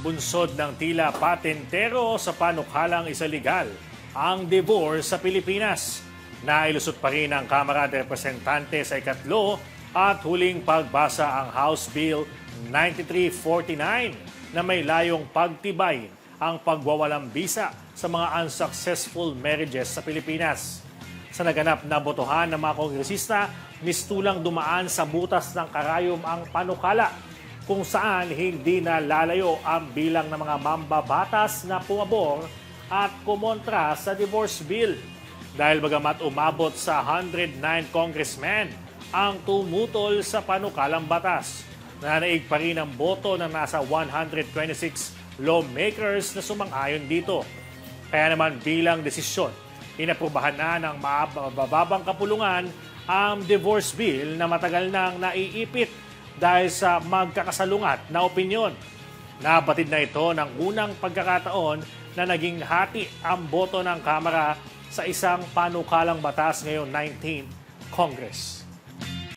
Bunsod ng tila patentero sa panukalang isa legal ang divorce sa Pilipinas. Nailusot pa rin ng Kamara de Representante sa ikatlo at huling pagbasa ang House Bill 9349 na may layong pagtibay ang pagwawalang bisa sa mga unsuccessful marriages sa Pilipinas. Sa naganap na botohan ng mga kongresista, mistulang dumaan sa butas ng karayom ang panukala kung saan hindi na lalayo ang bilang ng mga mambabatas na pumabor at kumontra sa divorce bill. Dahil bagamat umabot sa 109 congressmen ang tumutol sa panukalang batas, nanaig pa rin ang boto ng nasa 126 lawmakers na sumang-ayon dito. Kaya naman bilang desisyon, inaprubahan na ng mabababang kapulungan ang divorce bill na matagal nang naiipit dahil sa magkakasalungat na opinyon. Nabatid na ito ng unang pagkakataon na naging hati ang boto ng Kamara sa isang panukalang batas ngayong 19th Congress.